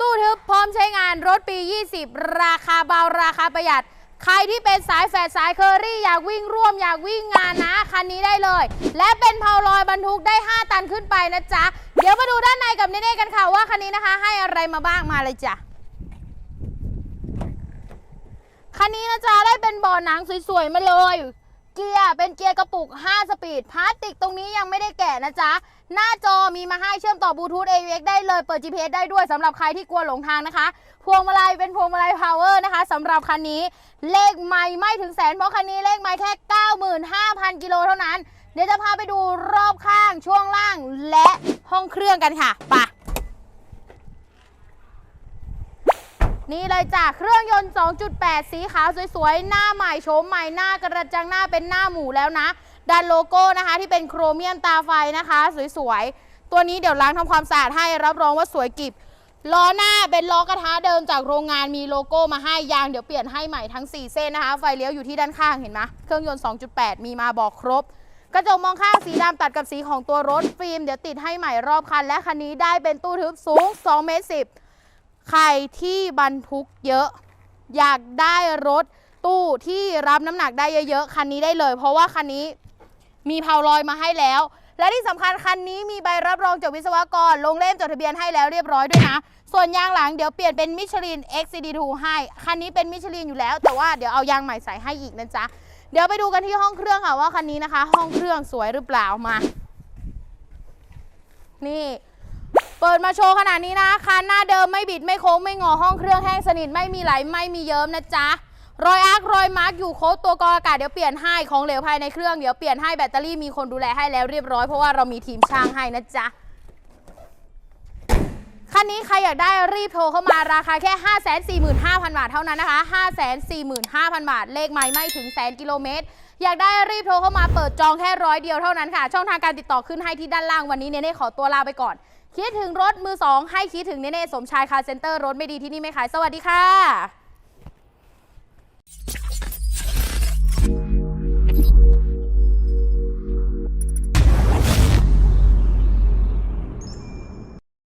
ตู้ทึบพร้อมใช้งานรถปี 20 ราคาเบาราคาประหยัด ใครที่เป็นสายแฟดสายเคอรี่อยากวิ่งร่วมอยากวิ่งงานนะ คันนี้ได้เลย และเป็นเพาลอยบรรทุกได้ 5 ตันขึ้นไปนะจ๊ะ เดี๋ยวมาดูด้านในกับเน่ๆกันค่ะว่าคันนี้นะคะ ให้อะไรมาบ้างมาเลยจ้ะคันนี้นะจ๊ะได้เป็นบ่อหนังสวยๆมาเลย เป็นเกียร์กระปุก 5 สปีดพลาสติกตรงนี้ยังไม่ได้แกะนะจ๊ะ หน้าจอมีมาให้เชื่อมต่อบลูทูธ AUX ได้เลยเปิด GPS ได้ด้วยสำหรับใครที่กลัวหลงทางนะคะ พวงมาลัยเป็นพวงมาลัยพาวเวอร์นะคะสำหรับคันนี้เลขไม่ไม่ถึงแสนเพราะคันนี้เลขไม่แค่ 95,000 กิโลเท่านั้น เดี๋ยวจะพาไปดูรอบข้างช่วงล่างและห้องเครื่องกันค่ะไปะ นี่เลยจ้ะเครื่องยนต์ 2.8 สีขาวสวยๆ หน้าใหม่โฉมใหม่หน้ากระจังหน้าเป็นหน้าหมูแล้วนะด้านโลโก้นะคะที่เป็นโครเมียมตาไฟนะคะ สวยๆ ตัวนี้เดี๋ยวล้างทำความสะอาดให้รับรองว่าสวยกิบล้อหน้าเป็นล้อกระทะเดิมจากโรงงานมีโลโก้มาให้ยางเดี๋ยวเปลี่ยนให้ใหม่ทั้ง 4 เส้นนะคะ ไฟเลี้ยวอยู่ที่ด้านข้างเห็นไหมเครื่องยนต์ 2.8 มีมาบอกครบ กระจกมองข้างสีดำตัดกับสีของตัวรถฟิล์มเดี๋ยวติดให้ใหม่รอบคันและคันนี้ได้เป็นตู้ทึบสูง2เมตร10 ใครที่บรรทุกเยอะ อยากได้รถตู้ที่รับน้ำหนักได้เยอะๆ คันนี้ได้เลย เพราะว่าคันนี้มีเพาลอยมาให้แล้ว และที่สำคัญคันนี้มีใบรับรองจากวิศวกร ลงเล่มจดทะเบียนให้แล้วเรียบร้อยด้วยนะ ส่วนยางหลังเดี๋ยวเปลี่ยนเป็นมิชลิน XCD2 ให้ คันนี้เป็นมิชลินอยู่แล้ว แต่ว่าเดี๋ยวเอายางใหม่ใส่ให้อีกนะจ๊ะ เดี๋ยวไปดูกันที่ห้องเครื่องค่ะว่าคันนี้นะคะ ห้องเครื่องสวยหรือเปล่ามา นี่ เปิดมาโชว์ขนาดนี้นะคันหน้าเดิมไม่บิดไม่โค้งไม่งอห้องเครื่องแห้งสนิทไม่มีไหลไม่มีเยิ้มนะจ๊ะรอยอาร์ครอยมาร์กอยู่โค้ดตัวกรออากาศเดี๋ยวเปลี่ยนให้ของเหลวภายในเครื่องเดี๋ยวเปลี่ยนให้แบตเตอรี่มีคนดูแลให้แล้วเรียบร้อยเพราะว่าเรามีทีมช่างให้นะจ๊ะคันนี้ใครอยากได้รีบโทรเข้ามาราคาแค่ 545,000 บาทเท่านั้นนะคะ 545,000 บาท เลขไม่ไม่ถึงแสนกิโลเมตร อยากได้รีบโทรเข้ามาเปิดจองแค่ร้อยเดียวเท่านั้นค่ะ ช่องทางการติดต่อขึ้นให้ที่ด้านล่างวันนี้เนเน่ขอตัวลาไปก่อน คิดถึงรถมือสองให้คิดถึงเนเน่สมชายคาเซ็นเตอร์รถไม่ดีที่นี่ไม่ขายสวัสดีค่ะ